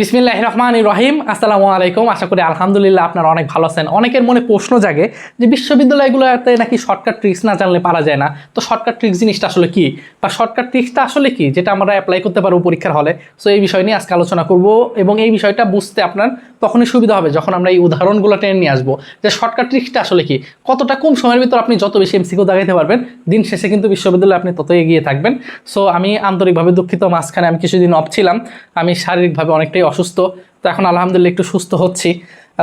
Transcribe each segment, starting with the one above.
বিসমিল্লাহ রহমান রহিম। আসসালামু আলাইকুম। আশা করি আলহামদুলিল্লাহ আপনারা অনেক ভালো আছেন। অনেকের মনে প্রশ্ন জাগে যে বিশ্ববিদ্যালয়গুলোতে নাকি শর্টকাট ট্রিক্স না জানলে পারা যায় না। তো শর্টকাট ট্রিক্স জিনিসটা আসলে কি? বা শর্টকাট ট্রিক্সটা আসলে কি? যেটা আমরা অ্যাপ্লাই করতে পারব পরীক্ষার হলে। সো এই বিষয় নিয়ে আজকে আলোচনা করব এবং এই বিষয়টা বুঝতে আপনার তখনই সুবিধা হবে যখন আমরা এই উদাহরণগুলো টেনে নিয়ে আসব। যে শর্টকাট ট্রিক্সটা আসলে কি? কতটা কম সময়ের ভিতর আপনি যত বেশি এমসিকিউ দাগাইতে পারবেন, দিন শেষে কিন্তু বিশ্ববিদ্যালয়ে আপনি তত এগিয়ে থাকবেন। সো আমি আন্তরিকভাবে দুঃখিত, মাঝখানে আমি কিছুদিন অফ ছিলাম। আমি শারীরিকভাবে অনেকটাই অসুস্থ, তো এখন আলহামদুলিল্লাহ একটু সুস্থ হচ্ছি।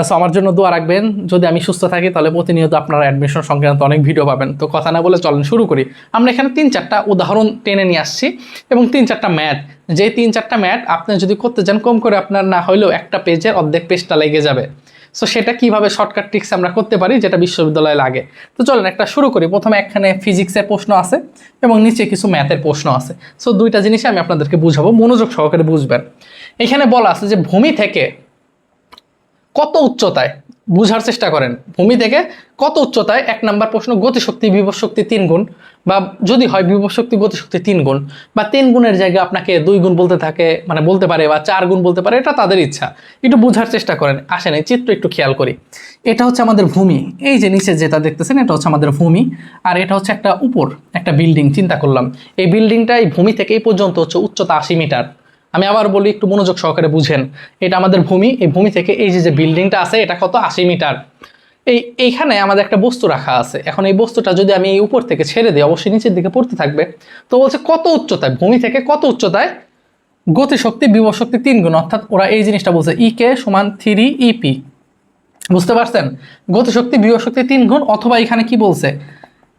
সো আমার জন্য দোয়া রাখবেন, যদি আমি সুস্থ থাকি তাহলে প্রতিনিয়ত আপনারা অ্যাডমিশন সংক্রান্ত অনেক ভিডিও পাবেন। তো কথা না বলে চলেন শুরু করি। আমরা এখানে তিন চারটা উদাহরণ টেনে নিয়ে আসছি এবং তিন চারটা ম্যাথ। যে তিন চারটা ম্যাথ আপনি যদি করতে চান, কম করে আপনার না হলেও একটা পেজের অর্ধেক পেজটা লেগে যাবে। সো সেটা কীভাবে শর্টকাট ট্রিক্স আমরা করতে পারি, যেটা বিশ্ববিদ্যালয়ে লাগে। তো চলেন একটা শুরু করি। প্রথমে এখানে ফিজিক্সের প্রশ্ন আছে এবং নিচে কিছু ম্যাথের প্রশ্ন আছে। সো দুইটা জিনিসই আমি আপনাদেরকে বুঝাবো। মনোযোগ সহকারে বুঝবেন। এখানে বলা আছে যে ভূমি থেকে কত উচ্চতায়, বুঝার চেষ্টা করেন, ভূমি থেকে কত উচ্চতায় এক নাম্বার প্রশ্ন গতিশক্তি শক্তি তিন গুণ বা যদি হয় শক্তি গতিশক্তি তিন গুণ বা তিন গুণের জায়গায় আপনাকে দুই গুণ বলতে থাকে মানে বলতে পারে বা চার গুণ বলতে পারে, এটা তাদের ইচ্ছা। একটু বুঝার চেষ্টা করেন, আসেন এই চিত্র একটু খেয়াল করি। এটা হচ্ছে আমাদের ভূমি, এই যে নিচে যেটা দেখতেছেন, এটা হচ্ছে আমাদের ভূমি, আর এটা হচ্ছে একটা উপর, একটা বিল্ডিং, চিন্তা করলাম। এই বিল্ডিংটা এই ভূমি থেকে এই পর্যন্ত হচ্ছে উচ্চতা আশি মিটার। আমি আবার বলি, একটু মনোযোগ সহকারে বুঝেন। এটা আমাদের ভূমি। এই ভূমি থেকে এই যে যে বিল্ডিংটা আছে, এটা কত? আশি মিটার। এই, এইখানে আমাদের একটা বস্তু রাখা আছে। এখন এই বস্তুটা যদি আমি এই উপর থেকে ছেড়ে দিই, অবশ্যই নিচের দিকে পড়তে থাকবে। তো বলছে কত উচ্চতায়? ভূমি থেকে কত উচ্চতায়? গতিশক্তি বিভব শক্তি তিন গুণ। অর্থাৎ ওরা এই জিনিসটা বলছে ই কে সমান থ্রি ইপি বুঝতে পারছেন? গতিশক্তি বিভব শক্তি তিন গুণ, অথবা এখানে কি বলছে?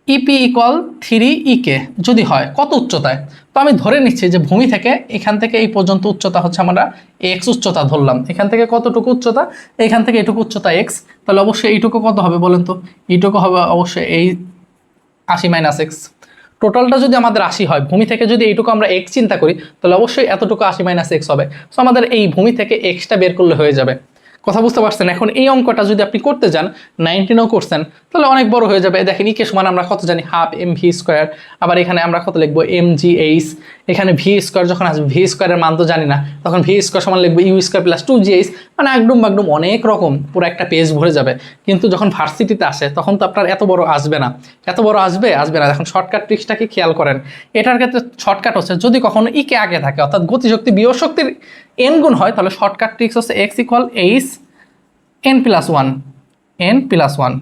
ইপি ইকুয়াল থ্রি ইকে যদি হয়, কত উচ্চতায়? তো আমি ধরে নিচ্ছি যে ভূমি থেকে এখান থেকে এই পর্যন্ত উচ্চতা হচ্ছে আমরা এক্স উচ্চতা ধরলাম। এখান থেকে কতটুকু উচ্চতা? এখান থেকে এটুকু উচ্চতা এক্স তাহলে অবশ্যই এইটুকু কত হবে বলেন তো? এইটুকু হবে অবশ্যই এই আশি মাইনাস এক্স টোটালটা যদি আমাদের আশি হয়, ভূমি থেকে যদি এইটুকু আমরা এক্স চিন্তা করি, তাহলে অবশ্যই এতটুকু আশি মাইনাস এক্স হবে। সো আমাদের এই ভূমি থেকে এক্সটা বের করলে হয়ে যাবে। কথা বুঝতে পারছেন? এখন এই অঙ্কটা যদি আপনি করতে যান নাইনটিনও করছেন, তাহলে অনেক বড় হয়ে যাবে। দেখেন ইকে সমান আমরা কত জানি? হাফ এম ভি স্কোয়ার আবার এখানে আমরা কত লিখব? এম জি এইচ এখানে ভি স্কোয়ার যখন আসবে ভি স্কোয়ারের মান তো জানি না, তখন ভি স্কোয়ার সমান লিখব U square plus two G H মানে একদম একদম অনেক রকম, পুরো একটা পেজ ভরে যাবে। কিন্তু যখন ভার্সিটিতে আসে, তখন তো আপনার এত বড় আসবে না। এত বড় আসবে? আসবে না। এখন শর্টকাট ট্রিক্সটাকে খেয়াল করেন। এটার ক্ষেত্রে শর্টকাট হচ্ছে, যদি কখনো ইকে আগে থাকে, অর্থাৎ গতিশক্তি বিয়োগ শক্তির এন গুণ হয়, তাহলে শর্টকাট ট্রিক্স হচ্ছে X equal H N plus one N plus one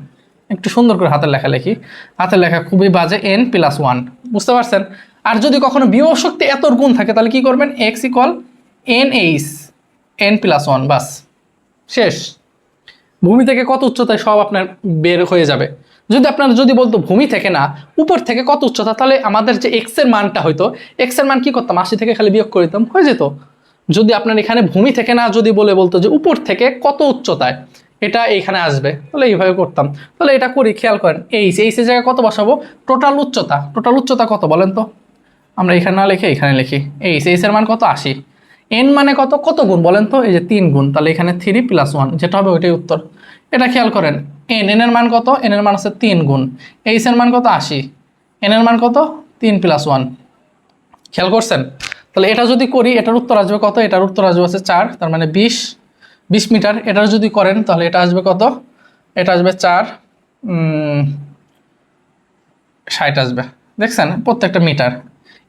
একটু সুন্দর করে হাতের লেখা লেখি। হাতের লেখা খুবই বাজে এন প্লাস ওয়ান বুঝতে পারছেন? আর যদি কখনো বিয়োগ শক্তি এত গুণ থাকে, তাহলে কি করবেন? X equal N H N plus one বাস। শেষ। ভূমি থেকে কত উচ্চতায় সব আপনার বের হয়ে যাবে? যদি আপনার, যদি বলতো ভূমি থেকে না, উপর থেকে কত উচ্চতা, তাহলে আমাদের যে এক্সের মানটা হয়তো এক্সের মান কি করতাম? আশি থেকে খালি বিয়োগ করে দিতাম, হয়ে যেত। যদি আপনার এখানে ভূমি থেকে না যদি বলে বলতো যে উপর থেকে কত উচ্চতায়, এটা এইখানে আসবে। তাহলে এইভাবে করতাম। তাহলে এটা করি, খেয়াল করেন এইচ এইচের জায়গায় কত বসাবো? টোটাল উচ্চতা টোটাল উচ্চতা কত বলেন তো? আমরা এখানে না লিখে, এখানে লিখি। এইচ এইচের মান কত? আশি। এন মানে কত? কত গুণ বলেন তো? এই যে, তিন গুণ। তাহলে এখানে থ্রি প্লাস ওয়ান যেটা হবে ওইটাই উত্তর। এটা খেয়াল করেন এন এন এর মান কত? এন এর মান হচ্ছে তিন গুণ। এইচ এর মান কত? আশি। এন এর মান কত? তিন প্লাস ওয়ান খেয়াল করছেন? তাহলে এটা যদি করি, এটার উত্তর আসবে কত? এটার উত্তর আসবে হচ্ছে চার, তার মানে বিশ বিশ মিটার। এটার যদি করেন, তাহলে এটা আসবে কত? এটা আসবে চার ষাট আসবে। দেখছেন? প্রত্যেকটা মিটার।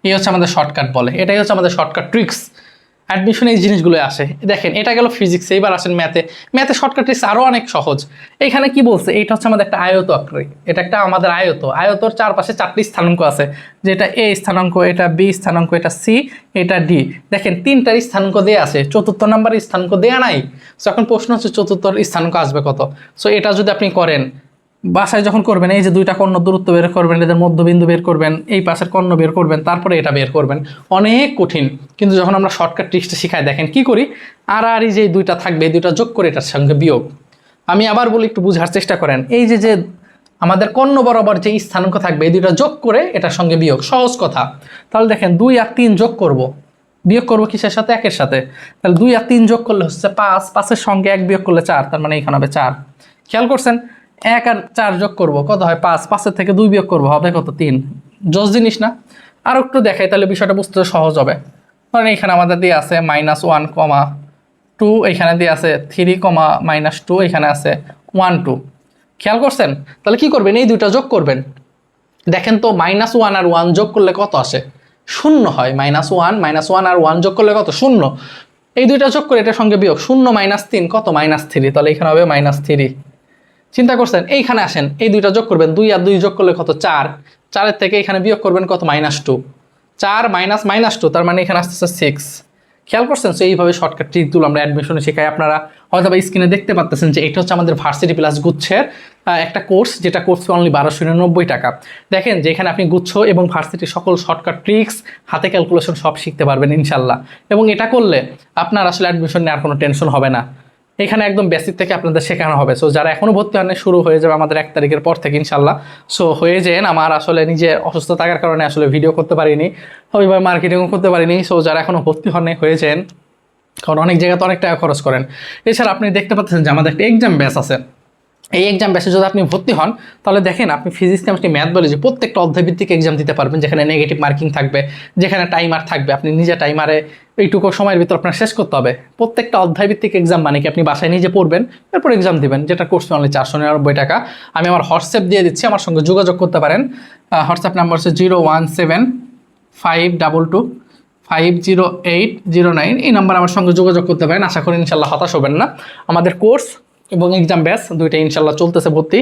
এই হচ্ছে আমাদের শর্টকাট বলে। এটাই হচ্ছে আমাদের শর্টকাট ট্রিক্স অ্যাডমিশনে এই জিনিসগুলো আসে। দেখেন, এটা গেল ফিজিক্স এবার আসেন ম্যাথে ম্যাথে শর্টকাট ট্রিক্স আরও অনেক সহজ। এখানে কি বলছে? এটা হচ্ছে আমাদের একটা আয়ত এটা একটা আমাদের আয়ত। আয়তর চারপাশে চারটি স্থানাঙ্ক আছে। যেটা এ স্থানাঙ্ক, এটা বি স্থানাঙ্ক, এটা সি, এটা ডি। দেখেন তিনটার স্থানাঙ্ক দেয়া আছে। চতুর্থ নাম্বার স্থানাঙ্ক দেয়া নাই। সো এখন প্রশ্ন হচ্ছে, চতুর্থ স্থানাঙ্ক আসবে কত? সো এটা যদি আপনি করেন বাসায় যখন করবেন, এই যে দুইটা কর্ণ দূরত্ব বের করবেন, এদের মধ্যবিন্দু বের করবেন, এই পাশের কর্ণ বের করবেন, তারপরে এটা বের করবেন, অনেক কঠিন। কিন্তু যখন আমরা শর্টকাট ট্রিক্সটা শিখাই, দেখেন কি করি? আর আর যে দুইটা থাকবে এই দুইটা যোগ করে এটার সঙ্গে বিয়োগ। আমি আবার বলি, একটু বুঝার চেষ্টা করেন। এই যে যে আমাদের কর্ণ বরাবর যে স্থানাঙ্ক থাকবে এই দুইটা যোগ করে এটার সঙ্গে বিয়োগ। সহজ কথা। তাহলে দেখেন, দুই আর তিন যোগ করব। বিয়োগ করব কিসের সাথে? একের সাথে। তাহলে দুই আর তিন যোগ করলে হচ্ছে পাঁচ, পাঁচের সঙ্গে এক বিয়োগ করলে চার, তার মানে এখানে হবে চার। খেয়াল করছেন? এক আর চার যোগ করব, কত হয় পাঁচ? পাঁচের থেকে দুই বিয়োগ করব, হবে কত? তিন। জোস জিনিস না? আর একটু দেখাই, তাহলে বিষয়টা বুঝতে সহজ হবে। কারণ এখানে আমাদের দিয়ে আছে মাইনাস ওয়ান কমা টু এখানে দিয়ে আছে থ্রি কমা মাইনাস টু এখানে আছে ওয়ান টু খেয়াল করছেন? তাহলে কি করবেন? এই দুইটা যোগ করবেন। দেখেন তো মাইনাস ওয়ান আর ওয়ান যোগ করলে কত আসে? শূন্য হয়। মাইনাস ওয়ান মাইনাস ওয়ান আর ওয়ান যোগ করলে কত? শূন্য। এই দুইটা যোগ করে এটার সঙ্গে বিয়োগ। শূন্য মাইনাস তিন, কত? মাইনাস থ্রি তাহলে এখানে হবে মাইনাস থ্রি চিন্তা করছেন, এইখানে আসেন, এই দুইটা যোগ করবেন, দুই আর দুই যোগ করলে কত? চার। চারের থেকে এখানে বিয়োগ করবেন কত? মাইনাস টু চার মাইনাস মাইনাস টু তার মানে এখানে আসতেছে সিক্স খেয়াল করছেন? তো এইভাবে শর্টকাট ট্রিকগুলো আমরা অ্যাডমিশনে শেখাই। আপনারা হয়তো বা স্ক্রিনে দেখতে পাচ্ছেন যে এটা হচ্ছে আমাদের ভার্সিটি প্লাস গুচ্ছের একটা কোর্স যেটা কোর্স অনলি বারোশো নিরানব্বই টাকা। দেখেন যে এখানে আপনি গুচ্ছ এবং ভার্সিটির সকল শর্টকাট ট্রিক্স হাতে ক্যালকুলেশন সব শিখতে পারবেন ইনশাল্লাহ। এবং এটা করলে আপনার আসলে অ্যাডমিশন নেওয়ার কোনো টেনশন হবে না। এখানে একদম বেসিক থেকে আপনাদের শেখানো হবে। সো যারা এখনও ভর্তি হন শুরু হয়ে যাবে আমাদের এক তারিখের পর থেকে ইনশাল্লাহ সো হয়ে যেন আমার আসলে নিজে অসুস্থ থাকার কারণে আসলে ভিডিও করতে পারিনি ওইভাবে মার্কেটিংও করতে পারিনি। সো যারা এখনও ভর্তি হন হয়ে যেন কারণ অনেক জায়গাতে অনেক টাকা খরচ করেন। এছাড়া আপনি দেখতে পাচ্ছেন যে আমাদের একটা এক্সাম ব্যাচ আছে। এই এক্সাম ব্যাচে যদি আপনি ভর্তি হন, তাহলে দেখেন আপনি ফিজিক্স কেমিস্ট্রি ম্যাথ বলে যে প্রত্যেকটা অধ্যায়ভিত্তিক এক্সাম দিতে পারবেন, যেখানে নেগেটিভ মার্কিং থাকবে, যেখানে টাইমার থাকবে। আপনি নিজে টাইমারে এইটুকু সময়ের ভিতর আপনার শেষ করতে হবে। প্রত্যেকটা অধ্যায়ভিত্তিক এক্সাম মানে কি? আপনি বাসায় নিজে পড়বেন, এরপর এক্সাম দিবেন, যেটা কোর্স অনলি চারশো নিরানব্বই টাকা। আমি আমার হোয়াটসঅ্যাপ দিয়ে দিচ্ছি, আমার সঙ্গে যোগাযোগ করতে পারেন। হোয়াটসঅ্যাপ নাম্বার হচ্ছে zero one seven five double two five zero eight zero nine. এই নাম্বার আমার সঙ্গে যোগাযোগ করতে পারেন। আশা করি ইনশাল্লাহ হতাশ হবেন না। আমাদের কোর্স এবং এক্সাম ব্যাস দুইটা ইনশাল্লাহ চলতেছে ভর্তি,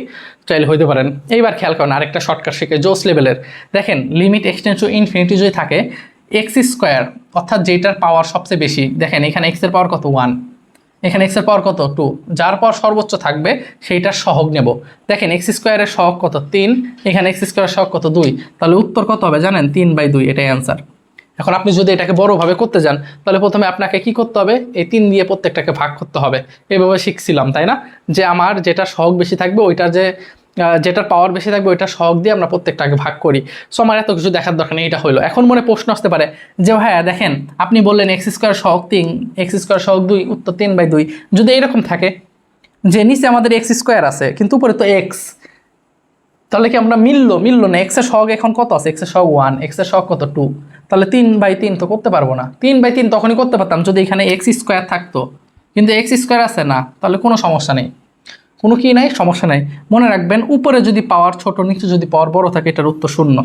চাইলে হইতে পারেন। এইবার খেয়াল করেন, আরেকটা শর্টকাট শিখে জোস লেভেলের দেখেন লিমিট এক্সটেন্স টু ইনফিনিটি যদি থাকে এক্স স্কোয়ার অর্থাৎ যেটার পাওয়ার সবচেয়ে বেশি। দেখেন, এখানে এক্সের পাওয়ার কত? ওয়ান এখানে এক্সের পাওয়ার কত? টু যার পাওয়ার সর্বোচ্চ থাকবে, সেইটার সহগ নেব। দেখেন এক্স স্কোয়ারের সহগ কত? তিন। এখানে এক্স স্কোয়ারের সহগ কত? দুই। তাহলে উত্তর কত হবে জানেন? তিন বাই দুই, এটাই অ্যান্সার এখন আপনি যদি এটাকে বড়োভাবে করতে যান, তাহলে প্রথমে আপনাকে কি করতে হবে? এই তিন দিয়ে প্রত্যেকটাকে ভাগ করতে হবে। এইভাবে শিখছিলাম, তাই না? যে আমার যেটা সহগ বেশি থাকবে, ওইটার যে যেটার পাওয়ার বেশি থাকবে ওইটা সহগ দিয়ে আমরা প্রত্যেকটাকে ভাগ করি। সো আমার এত কিছু দেখার দরকার নেই, এটা হলো এখন মনে প্রশ্ন আসতে পারে যে হ্যাঁ দেখেন, আপনি বললেন এক্স স্কোয়ার সহগ তিন এক্স স্কোয়ার সহগ দুই, উত্তর তিন বাই দুই। যদি এরকম থাকে যে, নিচে আমাদের এক্স স্কোয়ার আছে, কিন্তু উপরে তো এক্স তাহলে কি আমরা মিললো? মিললো না। এক্সের সহগ এখন কত আছে? এক্সের সহগ ওয়ান এক্সের সহগ কত টু তাহলে তিন বাই তিন তো করতে পারব না। তিন বাই তিন তখনই করতে পারতাম যদি এখানে এক্স স্কোয়ার থাকতো। কিন্তু এক্স স্কোয়ার আছে না, তাহলে কোনো সমস্যা নেই। কোনো কি নাই, সমস্যা নাই। মনে রাখবেন, উপরে যদি পাওয়ার ছোট, নিচে যদি পাওয়ার বড় থাকে, এটার উত্তর শূন্য।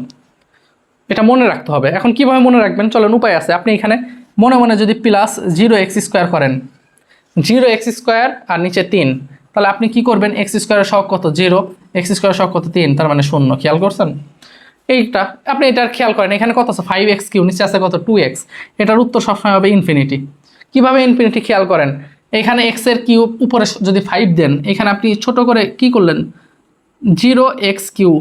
এটা মনে রাখতে হবে। এখন কীভাবে মনে রাখবেন? চলেন, উপায় আছে। আপনি এখানে মনে মনে যদি প্লাস জিরো এক্স স্কোয়ার করেন জিরো এক্স স্কোয়ার আর নিচে তিন, তাহলে আপনি কি করবেন? এক্স স্কোয়ারের শখ কত? জিরো এক্স স্কোয়ারের শখ কত? তিন, তার মানে শূন্য। খেয়াল করছেন? এইটা, আপনি এটার খেয়াল করেন। এখানে কত আছে? ফাইভ এক্স কিউ নিচে আছে কত? টু এক্স এটার উত্তর সবসময় হবে ইনফিনিটি কীভাবে ইনফিনিটি খেয়াল করেন? এখানে এক্সের কিউ উপরে যদি ফাইভ দেন, এখানে আপনি ছোট করে কি করলেন? জিরো এক্স কিউ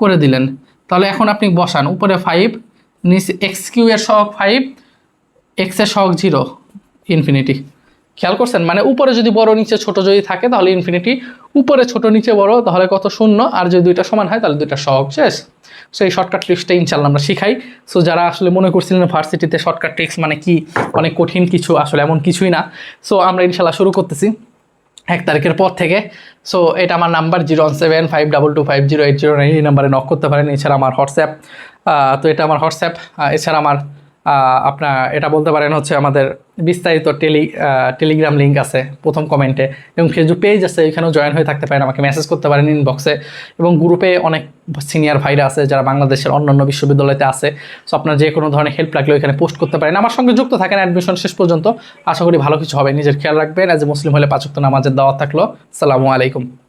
করে দিলেন। তাহলে এখন আপনি বসান, উপরে ফাইভ নিচে এক্স কিউ এর সহগ ফাইভ এক্সের শখ জিরো ইনফিনিটি খেয়াল করছেন? মানে উপরে যদি বড়, নিচে ছোট যদি থাকে, তাহলে ইনফিনিটি উপরে ছোট, নিচে বড়, তাহলে কত শূন্য? আর যদি দুইটা সমান হয়, তাহলে দুইটা সহগ, শেষ। সো এই শর্টকাট ট্রিক্সটা ইনশাল্লাহ আমরা শিখাই। সো যারা আসলে মনে করছিলেন ভার্সিটিতে শর্টকাট ট্রিক্স মানে কি, অনেক কঠিন কিছু, আসলে এমন কিছুই না। সো আমরা ইনশাল্লাহ শুরু করতেছি এক তারিখের পর থেকে। সো এটা আমার number, zero one seven, five double two five zero eight zero nine, এই নাম্বারে নক করতে পারেন। এছাড়া আমার হোয়াটসঅ্যাপ তো এটা আমার হোয়াটসঅ্যাপ। এছাড়া আমার আপনার এটা বলতে পারেন হচ্ছে আমাদের বিস্তারিত টেলি টেলিগ্রাম লিঙ্ক আছে প্রথম কমেন্টে এবং ফেসবুক পেজ আছে, এখানেও জয়েন হয়ে থাকতে পারেন, আমাকে মেসেজ করতে পারেন ইনবক্সে এবং গ্রুপে অনেক সিনিয়র ভাইরা আছে যারা বাংলাদেশের অন্যান্য বিশ্ববিদ্যালয়তে আছে। সো আপনার যে কোনো ধরনের হেল্প লাগলে ওইখানে পোস্ট করতে পারেন। আমার সঙ্গে যুক্ত থাকেন অ্যাডমিশন শেষ পর্যন্ত। আশা করি ভালো কিছু হবে। নিজের খেয়াল রাখবেন। অ্যাজ এ মুসলিম হলে পাচক নামাজের দাওয়াত থাকল। সালামু আলাইকুম।